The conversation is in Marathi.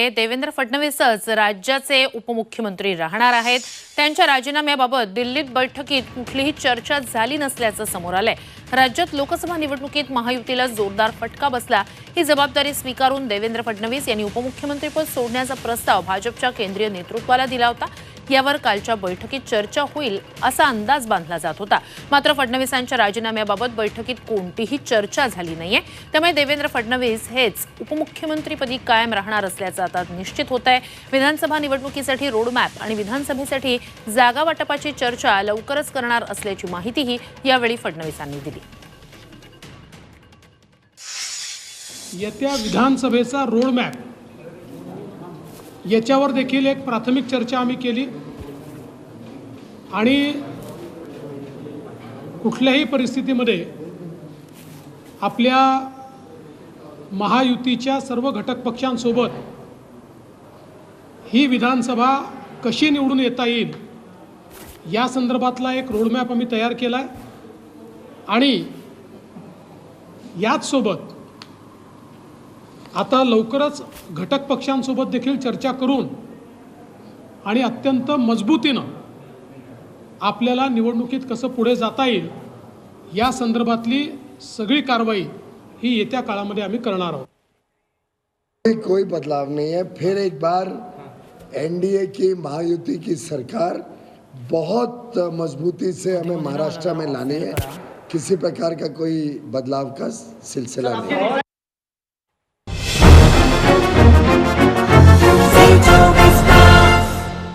हे देवेंद्र फडणवीसच राज्याचे उपमुख्यमंत्री राहणार आहेत. त्यांच्या राजीनाम्याबाबत दिल्लीत बैठकीत कुठलीही चर्चा झाली नसल्याचं समोर आलंय. राज्यात लोकसभा निवडणुकीत महायुतीला जोरदार फटका बसला. ही जबाबदारी स्वीकारून देवेंद्र फडणवीस यांनी उपमुख्यमंत्रीपद सोडण्याचा प्रस्ताव भाजपच्या केंद्रीय नेतृत्वाला दिला होता. यावर कालच्या बैठकीत चर्चा होईल असा अंदाज बांधला जात होता. मात्र फडणवीसांच्या राजीनाम्याबाबत बैठकीत कोणतीही चर्चा झाली नाहीये. त्यामुळे देवेंद्र फडणवीस हेच उपमुख्यमंत्रीपदी कायम राहणार असल्याचं आता निश्चित होत आहे. विधानसभा निवडणुकीसाठी रोडमॅप आणि विधानसभेसाठी जागा वाटपाची चर्चा लवकरच करणार असल्याची माहितीही यावेळी फडणवीसांनी दिली. येत्या विधानसभेचा रोडमॅप याच्यावर देखील एक प्राथमिक चर्चा आम्ही केली. आणि कुठल्याही परिस्थितीमध्ये आपल्या महायुतीच्या सर्व घटक पक्षांसोबत ही विधानसभा कशी निवडून येता येईल या संदर्भातला एक रोडमॅप आम्ही तयार केला आहे आणि याचसोबत आता लवकरच घटक पक्षांसोबत देखील चर्चा करून आणि अत्यंत मजबूतीनं आपल्याला निवडणुकीत कसं पुढे जाता येईल या संदर्भातली सगळी कारवाई ही येत्या काळामध्ये आम्ही करणार आहोत. कोई कोई बदलाव नहीं है फिर एक बार एनडीए की महायुति की सरकार बहुत मजबूती से हमें महाराष्ट्र में लानी है। किसी प्रकार का कोई बदलाव का सिलसिला नहीं है।